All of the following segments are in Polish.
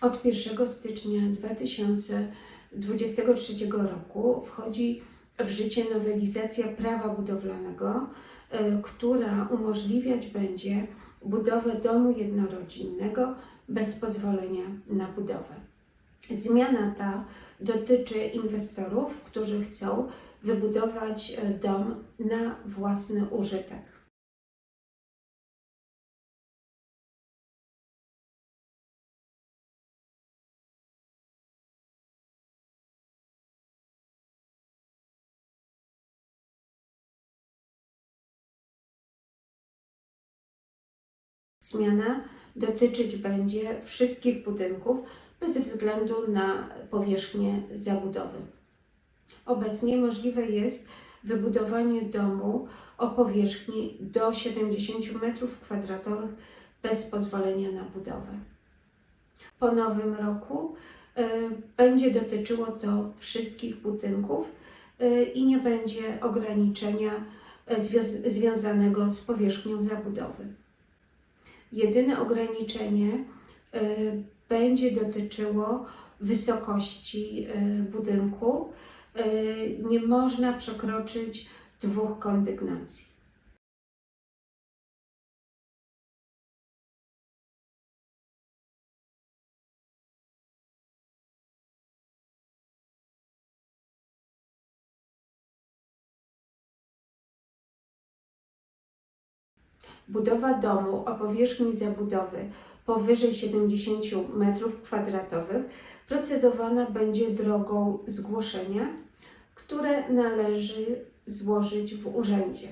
Od 1 stycznia 2023 roku wchodzi w życie nowelizacja prawa budowlanego, y, która umożliwiać będzie budowę domu jednorodzinnego bez pozwolenia na budowę. Zmiana ta dotyczy inwestorów, którzy chcą wybudować y, dom na własny użytek. Zmiana dotyczyć będzie wszystkich budynków bez względu na powierzchnię zabudowy. Obecnie możliwe jest wybudowanie domu o powierzchni do 70 m2 bez pozwolenia na budowę. Po nowym roku y, będzie dotyczyło to wszystkich budynków y, i nie będzie ograniczenia y, związanego z powierzchnią zabudowy. Jedyne ograniczenie y, będzie dotyczyło wysokości y, budynku. Y, Nie można przekroczyć dwóch kondygnacji. Budowa domu o powierzchni zabudowy powyżej 70 m2 procedowana będzie drogą zgłoszenia, które należy złożyć w urzędzie.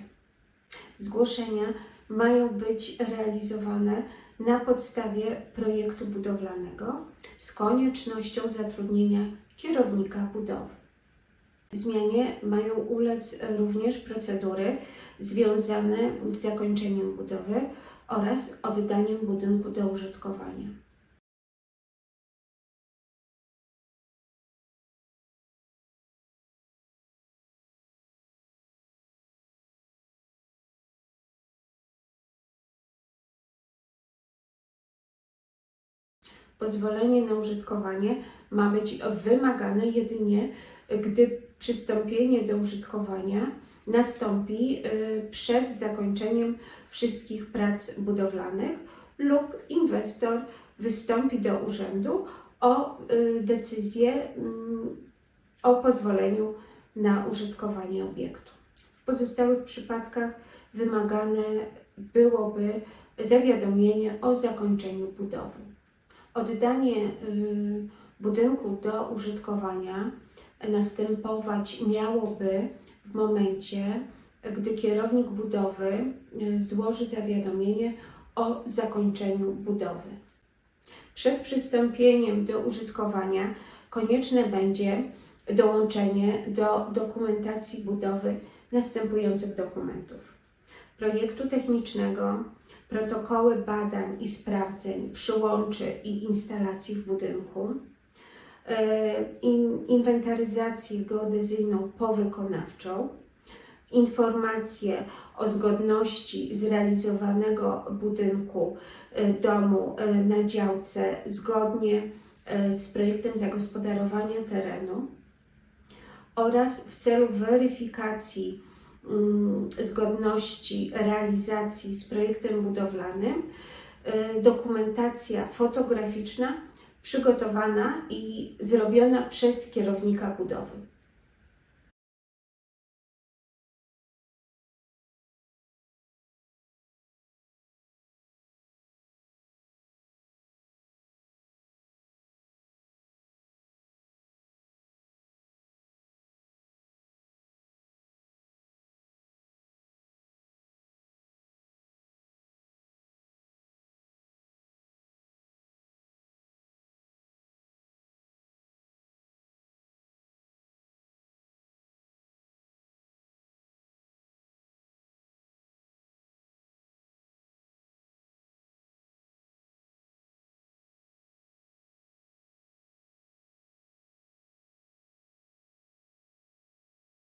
Zgłoszenia mają być realizowane na podstawie projektu budowlanego z koniecznością zatrudnienia kierownika budowy. Zmianie mają ulec również procedury związane z zakończeniem budowy oraz oddaniem budynku do użytkowania. Pozwolenie na użytkowanie ma być wymagane jedynie, gdy przystąpienie do użytkowania nastąpi y, przed zakończeniem wszystkich prac budowlanych lub inwestor wystąpi do urzędu o y, decyzję mm, o pozwoleniu na użytkowanie obiektu. W pozostałych przypadkach wymagane byłoby zawiadomienie o zakończeniu budowy. Oddanie y, budynku do użytkowania następować miałoby w momencie, gdy kierownik budowy y, złoży zawiadomienie o zakończeniu budowy. Przed przystąpieniem do użytkowania konieczne będzie dołączenie do dokumentacji budowy następujących dokumentów: projektu technicznego, protokoły badań i sprawdzeń przyłączy i instalacji w budynku, e, inwentaryzację geodezyjną powykonawczą, informacje o zgodności zrealizowanego budynku e, domu e, na działce zgodnie e, z projektem zagospodarowania terenu oraz w celu weryfikacji mm, zgodności realizacji z projektem budowlanym dokumentacja fotograficzna przygotowana i zrobiona przez kierownika budowy.